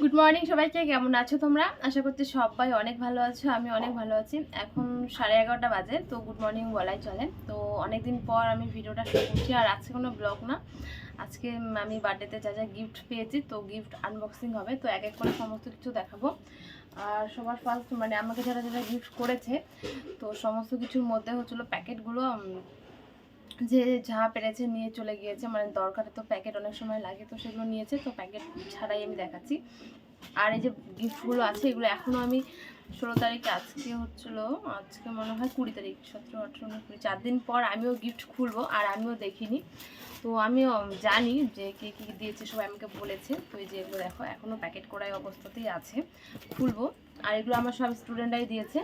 Good morning সবাইকে, কেমন আছো তোমরা? আশা করছি সবাই অনেক ভালো আছো, আমি অনেক ভালো আছি। এখন সাড়ে এগারোটা বাজে, তো গুড মর্নিং বলাই চলে। তো অনেক দিন পর আমি ভিডিওটা শুরু করছি, আর আজকে কোনো ব্লগ না। আজকে আমি বার্থডেতে যা যা গিফট পেয়েছি, তো গিফট আনবক্সিং হবে, তো এক এক করে সমস্ত কিছু দেখাবো। আর সবার ফার্স্ট মানে আমাকে যারা যারা গিফট করেছে, তো সমস্ত কিছুর মধ্যে হচ্ছিল প্যাকেটগুলো যে যা পেরেছে নিয়ে চলে গিয়েছে মানে দরকারে তো প্যাকেট অনেক সময় লাগে, তো সেগুলো নিয়েছে, তো প্যাকেট ছাড়াই আমি দেখাচ্ছি। আর এই যে গিফটগুলো আছে, এগুলো এখনও আমি ষোলো তারিখে, আজকে হচ্ছিল, আজকে মনে হয় কুড়ি তারিখ, সতেরো, আঠেরো, উনিশ, কুড়ি, চার দিন পর আমিও গিফট খুলবো, আর আমিও দেখিনি। তো আমিও জানি যে কে কী দিয়েছে, সবাই আমাকে বলেছে। তো এই যে এগুলো দেখো এখনও প্যাকেট করাই অবস্থাতেই আছে, খুলবো। আর এগুলো আমার সব স্টুডেন্টরাই দিয়েছে।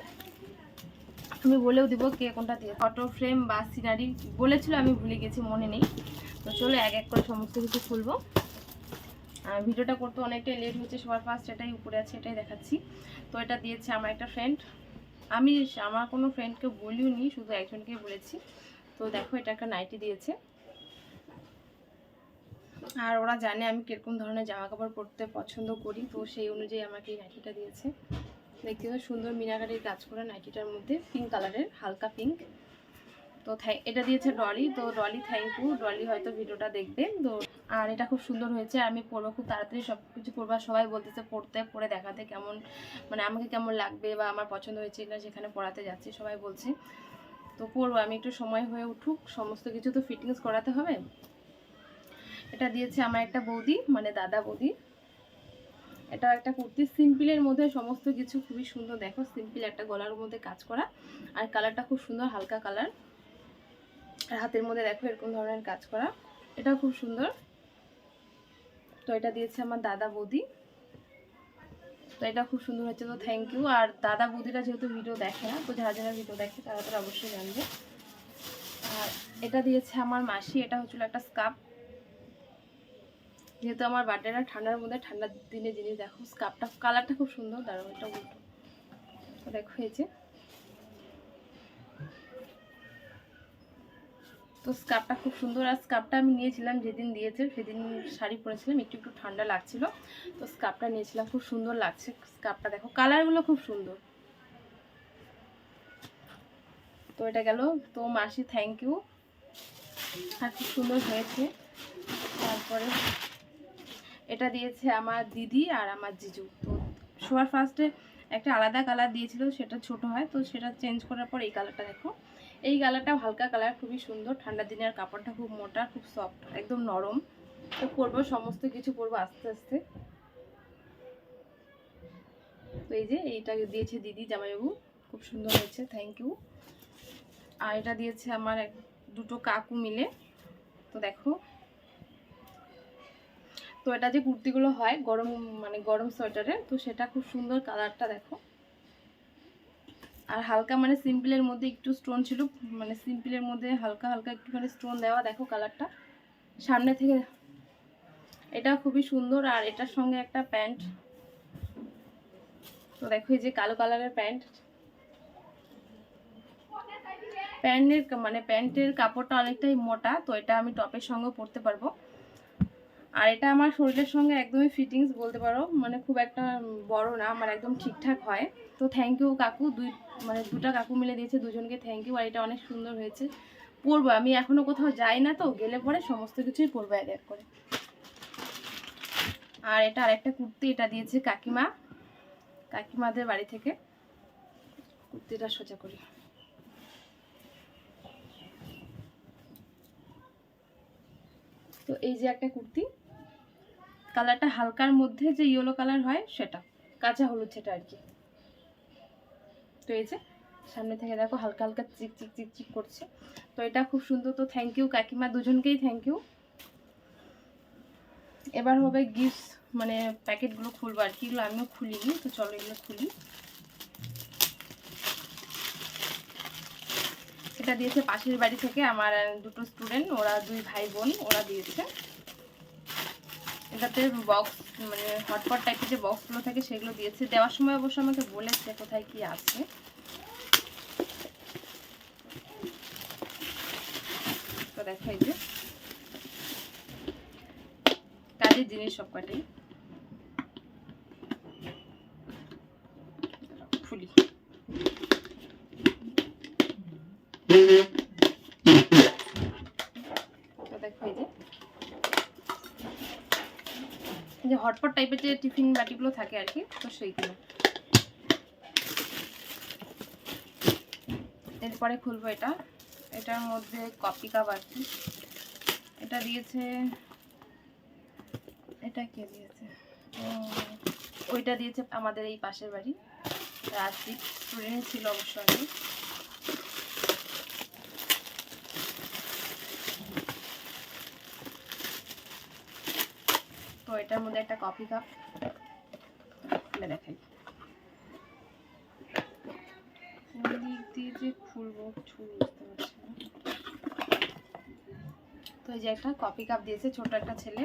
আমি বলেও দিব কে কোনটা দিয়ে ফটো ফ্রেম বা সিনারি বলেছিল, আমি ভুলে গেছি, মনে নেই। তো চলো এক এক করে সমস্ত কিছু খুলবো। আর ভিডিওটা করতে অনেকটাই লেট হচ্ছে, সবার ফার্স্ট এটাই উপরে আছে, এটাই দেখাচ্ছি। তো এটা দিয়েছে আমার একটা ফ্রেন্ড আমি আমার কোনো ফ্রেন্ডকে বলিও নি শুধু একজনকেই বলেছি। তো দেখো, এটা একটা নাইটি দিয়েছে। আর ওরা জানে আমি কীরকম ধরনের জামা কাপড় পরতে পছন্দ করি, তো সেই অনুযায়ী আমাকে এই নাইটিটা দিয়েছে। দেখতে সুন্দর মিনাকারির কাজ করা নাইটিটার মধ্যে পিঙ্ক কালারের হালকা পিঙ্ক তো এটা দিয়েছে ডলি তো ডলি থ্যাংক ইউ ডলি হয়তো ভিডিওটা দেখবে। তো আর এটা খুব সুন্দর হয়েছে। আমি পরবো খুব তাড়াতাড়ি সব কিছু পরবো সবাই বলতেছে পড়তে পরে দেখাতে কেমন মানে আমাকে কেমন লাগবে বা আমার পছন্দ হয়েছে কিনা সেখানে পড়াতে যাচ্ছি, সবাই বলছে। তো পরবো, আমি একটু সময় হয়ে উঠুক, সমস্ত কিছু তো ফিটিংস করাতে হবে। এটা দিয়েছে আমার একটা বৌদি মানে দাদা বৌদি। এটা একটা কুর্তি। সিম্পলের মধ্যে সমস্ত কিছু খুবই সুন্দর। দেখো, সিম্পল একটা গলার মধ্যে কাজ করা। আর কালারটা খুব সুন্দর, হালকা কালার। আর হাতের মধ্যে দেখো এরকম ধরনের কাজ করা। এটা খুব সুন্দর। তো এটা দিয়েছে আমার দাদা বৌদি। তো এটা খুব সুন্দর হচ্ছে তো থ্যাংক ইউ আর দাদা বৌদিরা যেহেতু ভিডিও দেখে না, তো যারা যারা ভিডিও দেখে তারা তারা অবশ্যই জানবে। আর এটা দিয়েছে আমার মাসি। এটা হচ্ছিল একটা স্কার্ফ যেহেতু আমার বার্থডেটা ঠান্ডার মধ্যে ঠান্ডার দিনে জিনিস দেখো স্কার্ফটা কালারটা খুব সুন্দর দাঁড়াও এটা উল্টো। দেখো যে। তো স্কার্ফটা খুব সুন্দর, আর স্কার্ফটা আমি নিয়েছিলাম যেদিন দিয়েছে, সেদিন শাড়ি পরেছিলাম, একটু একটু ঠান্ডা লাগছিল। তো স্কার্ফটা নিয়েছিলাম, খুব সুন্দর লাগছে স্কার্ফটা দেখো কালারগুলো খুব সুন্দর। তো এটা গেল, তো মাসি থ্যাংক ইউ আর খুব সুন্দর হয়েছে। তারপরে এটা দিয়েছে আমার দিদি আর আমার জিজু। তো সবার ফার্স্টে একটা আলাদা কালার দিয়েছিল, সেটা ছোট হয়, তো সেটা চেঞ্জ করার পর এই কালারটা দেখো। এই কালারটা হালকা কালার খুবই সুন্দর। ঠান্ডার দিনের কাপড়টা খুব মোটা, খুব সফট একদম নরম। তো পরবো সমস্ত কিছু পরবো আস্তে আস্তে। তো এই যে এইটা দিয়েছে দিদি জামাইবাবু, খুব সুন্দর হয়েছে থ্যাংক ইউ আর এটা দিয়েছে আমার দুটো কাকু মিলে। তো দেখো তো এটা যে কুর্তিগুলো হয়, গরম মানে গরম সোয়েটারে, তো সেটা খুব সুন্দর কালারটা দেখো। আর হালকা মানে সিম্পলের মধ্যে একটু স্টোন ছিল মানে সিম্পলের মধ্যে হালকা হালকা একটুখানি স্টোন দেওয়া, দেখো কালারটা। সামনে থেকে এটা খুবই সুন্দর, আর এটার সঙ্গে একটা প্যান্ট। তো দেখো এই যে কালো কালারের প্যান্ট। প্যান্টের মানে প্যান্টের কাপড়টা অনেকটাই মোটা, তো এটা আমি টপের সঙ্গে পরতে পারব। আর এটা আমার শরীরের সঙ্গে একদমই ফিটিংস বলতে পারো মানে খুব একটা বড় না, আমার একদম ঠিকঠাক হয়। তো থ্যাংক ইউ কাকু, দুই মানে দুটা কাকু মিলে দিয়েছে, দুজনকে থ্যাংক ইউ আর এটা অনেক সুন্দর হয়েছে। পরবো, আমি এখনও কোথাও যাই না তো, গেলে পরে সমস্ত কিছুই পরবো এক এক করে। আর এটা আরেকটা কুর্তি, এটা দিয়েছে কাকিমা, কাকিমাদের বাড়ি থেকে। কুর্তিটা সোজা করি। তো এই যে একটা কুর্তি কালারটা হালকার মধ্যে যে ইয়েলো কালার হয়, সেটা। কাঁচা হলুদ সেটা আর কি। তো এই যে, সামনে থেকে দেখো হালকা হালকা চিক চিক চিক চিক করছে। তো এটা খুব সুন্দর, তো থ্যাংক ইউ কাকিমা দুজনকেই থ্যাংক ইউ এবার হবে গিফট মানে প্যাকেটগুলো খুলবো আর কি। এগুলো আমিও খুলিনি, তো চলো এগুলো খুলি। এটা দিয়েছে পাশের বাড়ি থেকে আমার দুটো স্টুডেন্ট ওরা দুই ভাই বোন, ওরা দিয়েছে। এটাতে বক্স মানে হটপট টাইপের যে বক্সগুলো থাকে সেগুলো দিয়েছে। দেওয়ার সময় অবশ্য আমাকে বলেছে কোথায় কি আছে। তো দেখাই যে। কাজের জিনিস সব কটাই খুলি। তো দেখো যে হটপট টাইপের যে টিফিন বাটিগুলো থাকে আর কি, তো সেইগুলো। এরপরে খুলবো এটা। এটার মধ্যে কপি কাপ কি। এটা দিয়েছে, এটা কে দিয়েছে? ওইটা দিয়েছে আমাদের এই পাশের বাড়ি। রাজদীপ। স্টুডেন্ট ছিল অবশ্য তো এটার মধ্যে একটা কফি কাপ। খুলে দেখাই। কোন দিয়ে যে খুলবো তো এই যে একটা কফি কাপ দিয়েছে ছোট একটা ছেলে।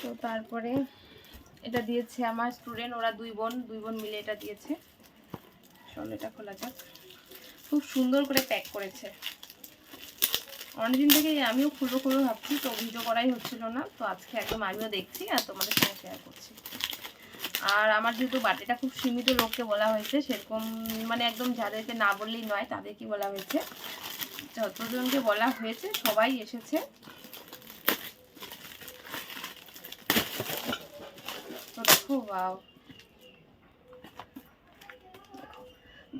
তো তারপরে এটা দিয়েছে আমার স্টুডেন্ট ওরা দুই বোন দুই বোন মিলে এটা দিয়েছে। চলো এটা খোলা যাক। খুব সুন্দর করে প্যাক করেছে। অনেকদিন থেকে আমিও খুলবো খুলবো ভাবছি, তো ভিডিও করাই হচ্ছিল না, তো আজকে একদম আমিও দেখছি আর তোমাদের সঙ্গে শেয়ার করছি। আর আমার যেহেতু বার্থডেটা খুব সীমিত লোককে বলা হয়েছে, সেরকম মানে একদম যাদেরকে না বললেই নয়, তাদেরকে বলা হয়েছে। যতজনকে বলা হয়েছে, সবাই এসেছে। বাও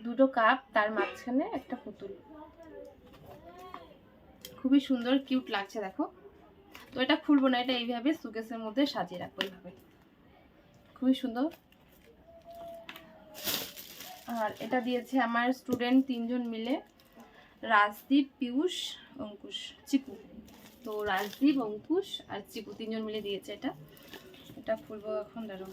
দুটো কাপ তার মাঝখানে একটা পুতুল। খুবই সুন্দর কিউট লাগছে, দেখো। তো এটা খুলবো না, এটা এইভাবে সুকেসের মধ্যে সাজিয়ে রাখব এইভাবে। খুবই সুন্দর। আর এটা দিয়েছে আমার স্টুডেন্ট তিনজন মিলে, রাজদীপ, পিয়ুষ, অঙ্কুশ, চিকু। তো রাজদীপ, অঙ্কুশ আর চিকু তিনজন মিলে দিয়েছে এটা। এটা খুলবো এখন দাঁড়ো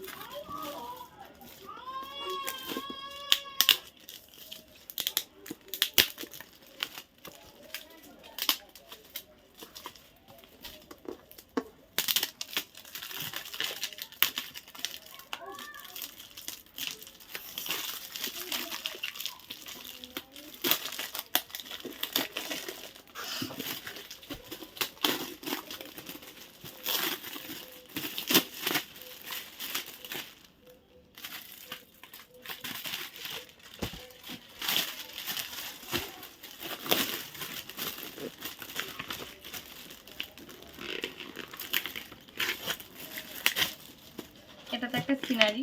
এটা তো একটা সিনারি।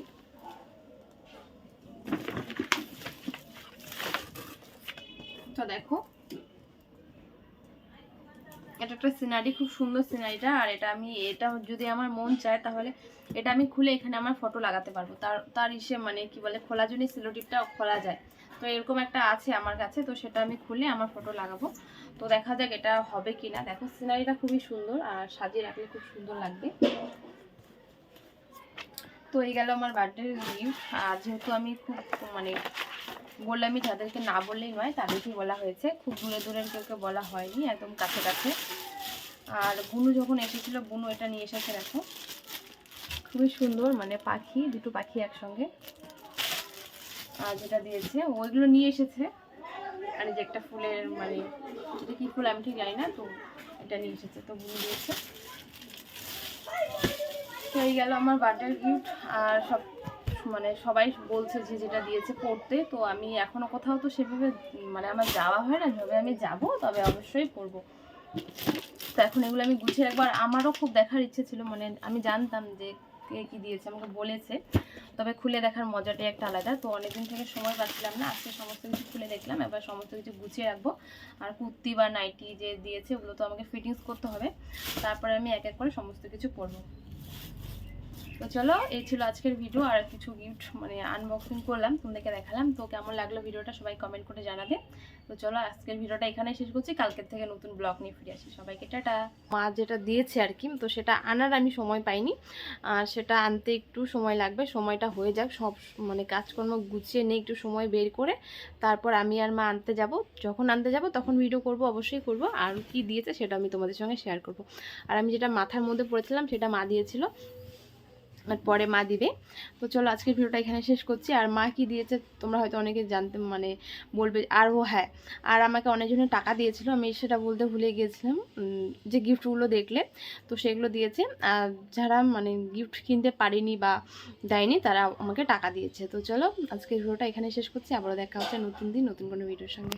তো দেখো, এটা একটা সিনারি, খুব সুন্দর সিনারিটা, আর এটা আমি, এটা যদি আমার মন চায় তাহলে এটা আমি খুলে এখানে আমার ফটো লাগাতে পারব। তার তার ইসে মানে কি বলে, খোলা জন্য সিলোটিপটা খোলা যায়। তো এরকম একটা আছে আমার কাছে, তো সেটা আমি খুলে আমার ফটো লাগাবো। তো দেখা যাক এটা হবে কিনা। দেখো, সিনারিটা খুবই সুন্দর, আর সাজিয়ে রাখলে খুব সুন্দর লাগবে। তো এই গেল আমার বার্থডে আর যেহেতু আমি খুব মানে বললামই যাদেরকে না বললেই নয় তাদেরকে বলা হয়েছে। খুব দূরে দূরের কেউকে বলা হয়নি, একদম কাছে কাছে। আর বুনু যখন এসেছিল, বুনু এটা নিয়ে এসেছে, দেখো। খুবই সুন্দর মানে পাখি, দুটো পাখি একসঙ্গে। আর যেটা দিয়েছে ওইগুলো নিয়ে এসেছে। আর যে একটা ফুলের মানে এটা কি ফুল আমি ঠিক জানি না, তো এটা নিয়ে এসেছে, তো বুনু দিয়েছে। তো এই গেল আমার বার্থডে গিফট আর সব মানে সবাই বলছে যে যেটা দিয়েছে পড়তে, তো আমি এখনও কোথাও তো সেভাবে মানে আমার যাওয়া হয় না যবে আমি যাব তবে অবশ্যই পড়ব। তো এখন এগুলো আমি গুছিয়ে একবার আমারও খুব দেখার ইচ্ছে ছিল মানে আমি জানতাম যে কে কী দিয়েছে, আমাকে বলেছে, তবে খুলে দেখার মজাটাই একটা আলাদা। তো অনেকদিন থেকে সময় পাচ্ছিলাম না, আজকে সমস্ত কিছু খুলে দেখলাম, এবার সমস্ত কিছু গুছিয়ে রাখব। আর কুর্তি বা নাইটি যে দিয়েছে, ওগুলো তো আমাকে ফিটিংস করতে হবে, তারপরে আমি এক এক করে সমস্ত কিছু পরবো। তো চলো এই ছিল আজকের ভিডিও আর কিছু গিফট মানে আনবক্সিং করলাম, তোমাদেরকে দেখালাম। তো কেমন লাগল ভিডিওটা সবাই কমেন্ট করে জানাবে। তো চলো আজকের ভিডিওটা এখানেই শেষ করছি। কালকের থেকে নতুন ব্লগ নিয়ে ফিরে আসি। সবাইকে টাটা। মা যেটা দিয়েছে আর কি, তো সেটা আনার আমি সময় পাইনি। আর সেটা আনতে একটু সময় লাগবে, সময়টা হয়ে যাক। সব মানে কাজকর্ম গুছিয়ে নিয়ে একটু সময় বের করে তারপর আমি আর মা আনতে যাব। যখন আনতে যাব তখন ভিডিও করব, অবশ্যই করব। আর কি দিয়েছে সেটা আমি তোমাদের সঙ্গে শেয়ার করব। আর আমি যেটা মাথার মধ্যে পড়েছিলাম সেটা মা দিয়েছিল। পরে মা দিবে। তো চলো আজকের ভিডিওটা এখানে শেষ করছি। আর মা কি দিয়েছে তোমরা হয়তো অনেকে জানতে মানে বলবে আর ও হ্যাঁ। আর আমাকে অনেকজনের টাকা দিয়েছিল, আমি সেটা বলতে ভুলে গিয়েছিলাম যে গিফটগুলো দেখলে। তো সেগুলো দিয়েছে। আর যারা মানে গিফট কিনতে পারেনি বা দেয়নি, তারা আমাকে টাকা দিয়েছে। তো চলো আজকের ভিডিওটা এখানে শেষ করছি। আবারও দেখা হচ্ছে নতুন দিন, নতুন কোনো ভিডিওর সঙ্গে।